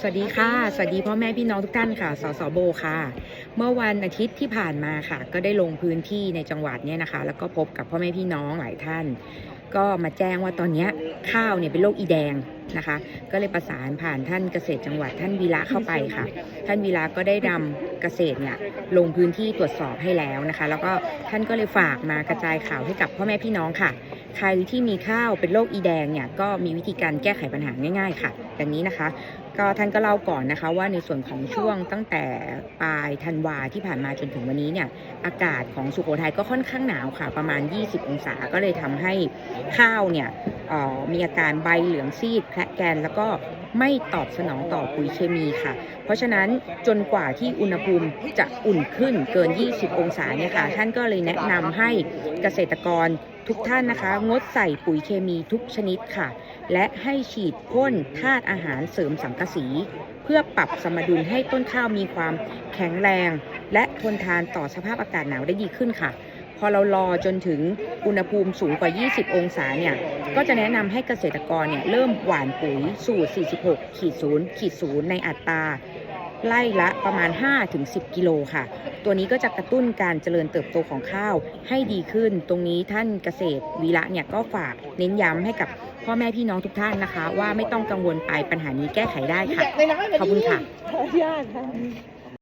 สวัสดีค่ะ สวัสดีพ่อแม่พี่น้องทุกท่านค่ะ สสโบค่ะ เมื่อวันอาทิตย์ที่ผ่านมาค่ะ ก็ได้ลงพื้นที่ในจังหวัดเนี่ยนะคะ แล้วก็พบกับพ่อแม่พี่น้องหลายท่าน ก็มาแจ้งว่าตอนนี้ข้าวเนี่ยเป็นโรคอีแดงนะคะ ก็เลยประสานผ่านท่านเกษตรจังหวัดท่านวีระเข้าไปค่ะ ท่านวีระก็ได้นำ เกษตรเนี่ยลงพื้นที่ตรวจสอบให้แล้วนะคะ แล้วก็ท่านก็เลยฝากมากระจายข่าวให้กับพ่อแม่พี่น้องค่ะ ใครที่มีข้าวเป็นโรคอีแดงเนี่ยก็มีวิธีการแก้ไขปัญหาง่าย ๆ ค่ะแบบนี้นะคะ ก็ท่านก็เล่าก่อนนะคะว่าในส่วนของช่วงตั้งแต่ปลายธันวาที่ผ่านมาจนถึงวันนี้เนี่ยอากาศของสุโขทัยก็ค่อนข้างหนาวค่ะ ประมาณ 20 องศาก็เลยทำให้ข้าวเนี่ย มีอาการใบเหลืองซีดแคระแกนแล้วก็ไม่ตอบสนองต่อปุ๋ยเคมีค่ะ เพราะฉะนั้นจนกว่าที่อุณหภูมิจะอุ่นขึ้นเกิน 20 องศาเนี่ยค่ะ ท่านก็เลยแนะนำให้เกษตรกรทุกท่านนะคะ งดใส่ปุ๋ยเคมีทุกชนิดค่ะ และให้ฉีดพ่นธาตุอาหารเสริมสังกะสี เพื่อปรับสมดุลให้ต้นข้าวมีความแข็งแรง และทนทานต่อสภาพอากาศหนาวได้ดีขึ้นค่ะ พอเรารอจนถึงอุณหภูมิสูงกว่า 20 องศาเนี่ย ก็จะแนะนำให้เกษตรกรเนี่ยเริ่มหว่านปุ๋ยสูตร 46ขีด0ขีด0ในอัตราไล่ละประมาณ 5-10 กิโลค่ะ ตัวนี้ก็จะกระตุ้นการเจริญเติบโตของข้าวให้ดีขึ้น ตรงนี้ท่านเกษตรวีระเนี่ยก็ฝากเน้นย้ำให้กับพ่อแม่พี่น้องทุกท่านนะคะ ว่าไม่ต้องกังวลไปปัญหานี้แก้ไขได้ค่ะ ขอบคุณค่ะขออนุญาตค่ะ